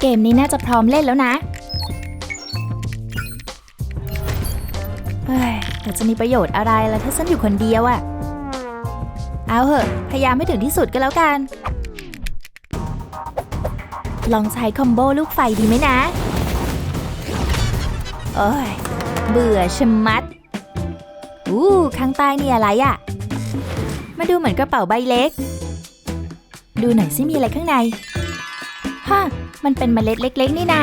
เกมนี้น่าจะพร้อมเล่นแล้วนะเฮ้ยแต่จะมีประโยชน์อะไรล่ะถ้าฉันอยู่คนเดียวอะเอาเหอะ พยายามให้ถึงที่สุดก็แล้วกัน ลองใช้คอมโบลูกไฟดีไหมนะ โอ้ย เบื่อชะมัด อู้ข้างใต้นี่อะไรอะมาดูเหมือนกระเป๋าใบเล็ก ดูหน่อยสิมีอะไรข้างใน ฮะ มันเป็นเมล็ดเล็ก ๆ นี่นา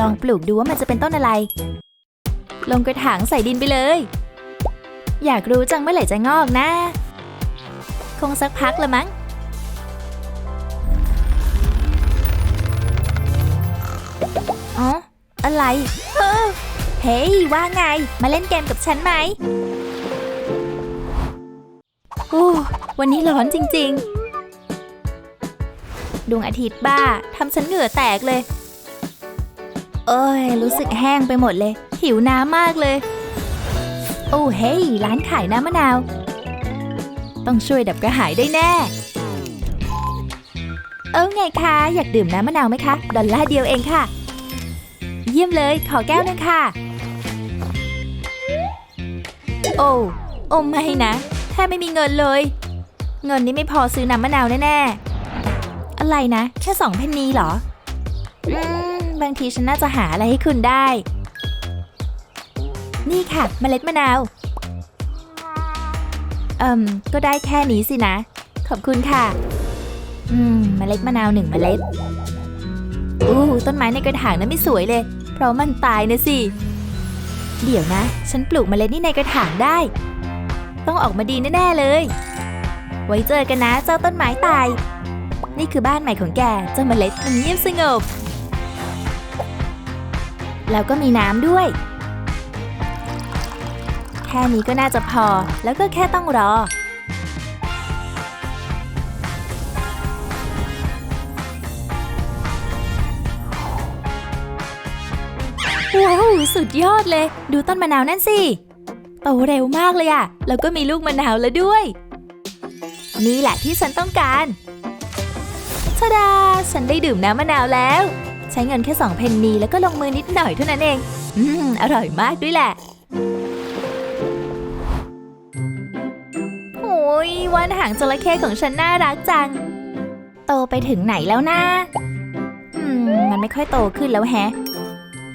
ลองปลูกดูว่ามันจะเป็นต้นอะไร ลงกระถางใส่ดินไปเลย อยากรู้จังเมื่อไหร่จะงอกนะ คงสักพักละมั้ง อ๋อ อะไรเออเฮ้ยว่าไง มาเล่นเกมกับฉันไหมโอ้วันนี้ร้อนจริง ๆ ดวงอาทิตย์บ้าทำฉันเหงื่อแตกเลย เอ้ย รู้สึกแห้งไปหมดเลย หิวน้ำมากเลย โอ้เฮ้ยร้านขายน้ำมะนาว ต้องช่วยดับกระหายได้แน่ เออไงคะ อยากดื่มน้ำมะนาวไหมคะ ดอลลาร์เดียวเองค่ะ เยี่ยมเลย ขอแก้วหนึงค่ะ โอ้ โอ้ไม่นะ แทบไม่มีเงินเลย เงินนี้ไม่พอซื้อน้ำมะนาวแน่ๆ อะไรนะ แค่สองเพนนีเหรอ อืม บางทีฉันน่าจะหาอะไรให้คุณได้ นี่ค่ะเมล็ดมะนาว เอ่มก็ได้แค่นี้สินะ ขอบคุณค่ะ อืมเมล็ดมะนาวหนึ่งเมล็ด อู้ต้นไม้ในกระถางนั้นไม่สวยเลย เพราะมันตายนะสิ เดี๋ยวนะ ฉันปลูกเมล็ดนี่ในกระถางได้ ต้องออกมาดีแน่ๆเลย ไว้เจอกันนะเจ้าต้นไม้ตาย นี่คือบ้านใหม่ของแกเจ้าเมล็ดมันเงียบสงบ แล้วก็มีน้ำด้วย แค่นี้ก็น่าจะพอ แล้วก็แค่ต้องรอ ว้าวสุดยอดเลย ดูต้นมะนาวนั่นสิ โตเร็วมากเลยอะแล้วก็มีลูกมะนาวแล้วด้วย นี่แหละที่ฉันต้องการ ชดา ฉันได้ดื่มน้ำมะนาวแล้ว ใช้เงินแค่สองเพนนีแล้วก็ลงมือนิดหน่อยเท่านั้นเอง อืม อร่อยมากด้วยแหละโอ้ยวันหางจระเข้ของฉันน่ารักจัง โตไปถึงไหนแล้วนะอืม มันไม่ค่อยโตขึ้นแล้วแฮะ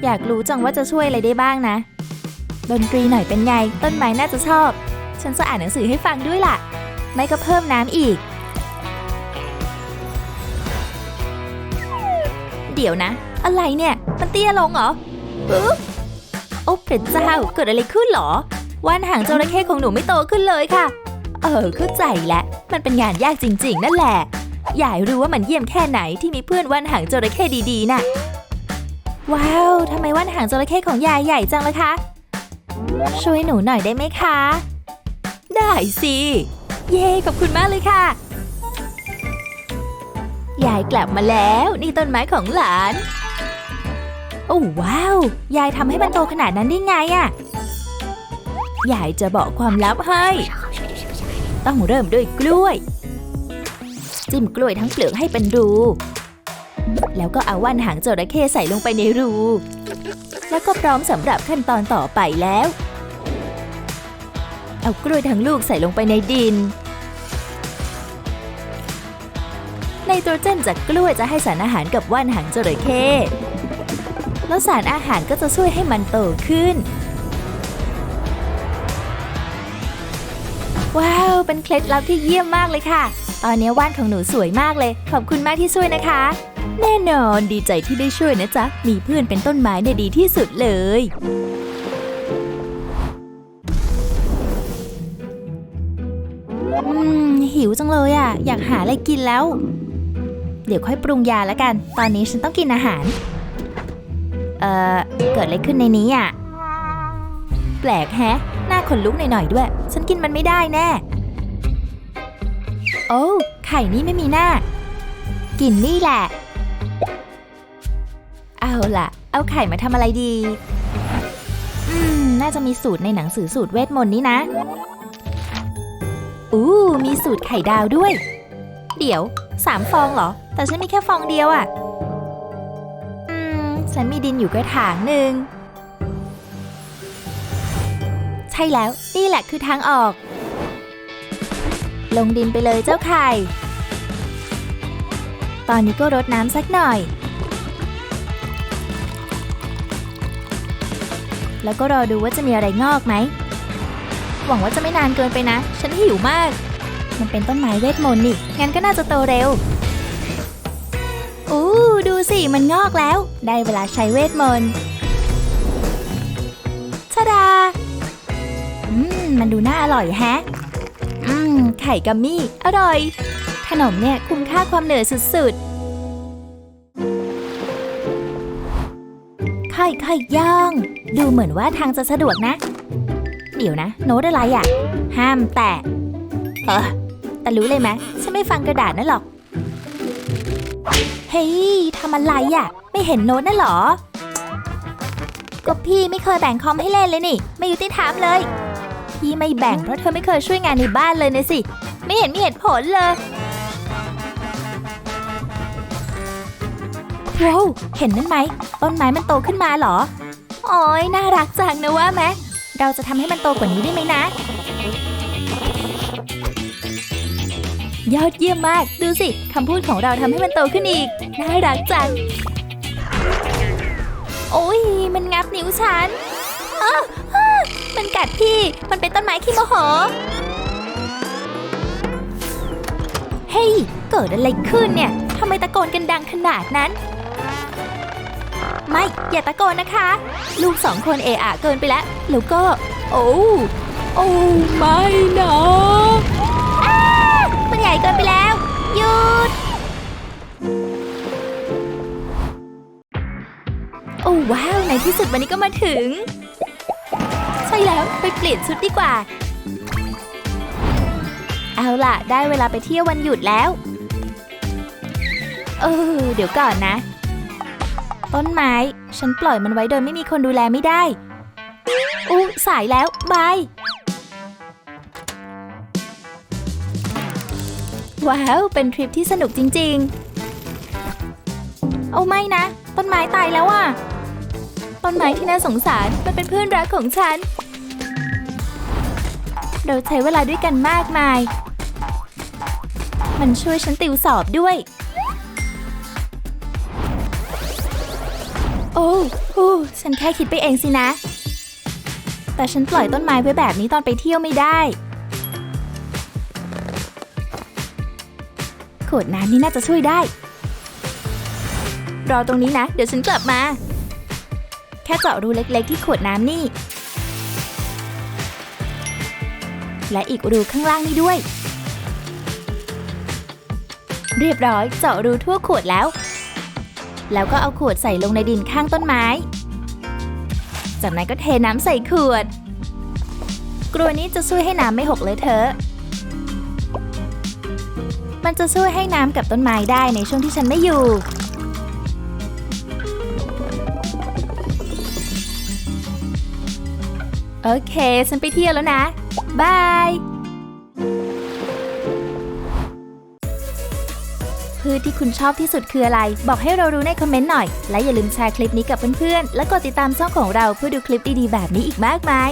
อยากรู้จังว่าจะช่วยอะไรได้บ้างนะ ดนตรีหน่อยเป็นไง ต้นไม้น่าจะชอบ ฉันจะอ่านหนังสือให้ฟังด้วยล่ะ ไม่ก็เพิ่มน้ำอีก เดี๋ยวนะ อะไรเนี่ย มันเตี้ยลงเหรอปึ๊บโอ้พระเจ้าเกิดอะไรขึ้นหรอว่านหางจระเข้ของหนูไม่โตขึ้นเลยค่ะ เออเข้าใจแล้วมันเป็นงานยากจริง ๆ นั่นแหละอยากรู้ว่ามันเยี่ยมแค่ไหนที่มีเพื่อนว่านหางจระเข้ดีๆ น่ะ ว้าวทำไมว่านหางจระเข้ของยายใหญ่จังเลยคะ ช่วยหนูหน่อยได้ไหมคะ ได้สิ เย้ขอบคุณมากเลยค่ะ ยายกลับมาแล้ว นี่ต้นไม้ของหลาน โอ้ว้าว ยายทำให้มันโตขนาดนั้นได้ไงอะยายจะบอกความลับให้ ต้องเริ่มด้วยกล้วย จิ้มกล้วยทั้งเปลือกให้เป็นรู แล้วก็เอาว่านหางจระเข้ใส่ลงไปในรู แล้วก็พร้อมสำหรับขั้นตอนต่อไปแล้ว เอากล้วยทั้งลูกใส่ลงไปในดิน ไนโตรเจนจากกล้วยจะให้สารอาหารกับว่านหางจระเข้แล้วสารอาหารก็จะช่วยให้มันโตขึ้น ว้าว เป็นเคล็ดลับที่เยี่ยมมากเลยค่ะ ตอนนี้ว่านของหนูสวยมากเลย ขอบคุณมากที่ช่วยนะคะ แน่นอนดีใจที่ได้ช่วยนะจ๊ะ มีเพื่อนเป็นต้นไม้เนี่ยดีที่สุดเลยอืมหิวจังเลยอะ อยากหาอะไรกินแล้ว เดี๋ยวค่อยปรุงยาแล้วกัน ตอนนี้ฉันต้องกินอาหาร เอ่อ เกิดอะไรขึ้นในนี้อะ แปลกแฮะ หน้าขนลุกหน่อยๆด้วย ฉันกินมันไม่ได้แน่ โอ้ ไข่นี่ไม่มีหน้า กินนี่แหละ เอาล่ะ เอาไข่มาทำอะไรดี อืม น่าจะมีสูตรในหนังสือสูตรเวทมนต์นี่นะ อู้ มีสูตรไข่ดาวด้วย เดี๋ยว สามฟองเหรอ แต่ฉันมีแค่ฟองเดียวอะ่ะฉันมีดินอยู่กระถางหนึ่ง ใช่แล้ว นี่แหละคือทางออก ลงดินไปเลยเจ้าไข่ ตอนนี้ก็รดน้ำสักหน่อย แล้วก็รอดูว่าจะมีอะไรงอกไหม หวังว่าจะไม่นานเกินไปนะ ฉันหิวมาก มันเป็นต้นไม้เวทมนต์นี่ งั้นก็น่าจะโตเร็ว อู้ดูสิมันงอกแล้ว ได้เวลาใช้เวทมนต์ชะดา อืม มันดูน่าอร่อยแฮะ อืม ไข่กัมมี่ อร่อย ขนมเนี่ยคุ้มค่าความเหนื่อยสุดๆ ค่อยๆย่อง ดูเหมือนว่าทางจะสะดวกนะ เดี๋ยวนะ โน้ตอะไรอะ่ะ ห้ามแตะเออ แต่รู้เลยไหมฉันไม่ฟังกระดาษนั่นหรอก เฮ้ยทำอะไรอะ่ะ ไม่เห็นโน้ตนั่นหรอ ก็พี่ไม่เคยแบ่งคอมให้เล่นเลยนี่ ไม่ยุติธรรมเลย พี่ไม่แบ่งเพราะเธอไม่เคยช่วยงานในบ้านเลยนะสิ ไม่เห็นมีเหตุผลเลยว้าวเห็นนั่นไหม ต้นไม้มันโตขึ้นมาหรอ โอ้ยน่ารักจังนะว่าไหม เราจะทำให้มันโตกว่านี้ได้ไหมนะ ยอดเยี่ยมมาก ดูสิคำพูดของเราทำให้มันโตขึ้นอีก น่ารักจัง โอ้ย มันงับนิ้วฉันออมันกัดพี่ มันเป็นต้นไม้ขี้โมโห เฮ้ย เกิดอะไรขึ้นเนี่ยทำไมตะโกนกันดังขนาดนั้น ไม่ อย่าตะโกนนะคะ ลูกสองคนเอะอะเกินไปแล้ว แล้วก็ โอ้ โอ้ ไม่นะอ้ามันให ญ่เกินไปแล้ว หยุด โอ้ว้าว ในที่สุดวันนี้ก็มาถึง ใช่แล้วไปเปลี่ยนชุดดีกว่า เอาล่ะ ได้เวลาไปเที่ยววันหยุดแล้ว เออ เดี๋ยวก่อนนะ ต้นไม้ ฉันปล่อยมันไว้โดยไม่มีคนดูแลไม่ได้ อู้สายแล้ว บาย ว้าว เป็นทริปที่สนุกจริงๆ เอาไม่นะ ต้นไม้ตายแล้วอะ ต้นไม้ที่น่าสงสาร มันเป็นเพื่อนรักของฉัน เราใช้เวลาด้วยกันมากมาย มันช่วยฉันติวสอบด้วย โอ้โอ้ฉันแค่คิดไปเองสินะ แต่ฉันปล่อยต้นไม้ไว้แบบนี้ตอนไปเที่ยวไม่ได้ ขวดน้ำนี่น่าจะช่วยได้ รอตรงนี้นะ เดี๋ยวฉันกลับมา แค่เจาะรูเล็กๆ ที่ขวดน้ำนี่ และอีกรูข้างล่างนี่ด้วย เรียบร้อยเจาะรูทั่วขวดแล้ว แล้วก็เอาขวดใส่ลงในดินข้างต้นไม้ จากนั้นก็เทน้ำใส่ขวด กลัวนี้จะช่วยให้น้ำไม่หกเลยเธอะ มันจะช่วยให้น้ำกับต้นไม้ได้ในช่วงที่ฉันไม่อยู่ โอเค ฉันไปเที่ยวแล้วนะ บาย พืชที่คุณชอบที่สุดคืออะไร บอกให้เรารู้ในคอมเมนต์หน่อย และอย่าลืมแชร์คลิปนี้กับเพื่อนๆ และกดติดตามช่องของเราเพื่อดูคลิปดีๆ แบบนี้อีกมากมาย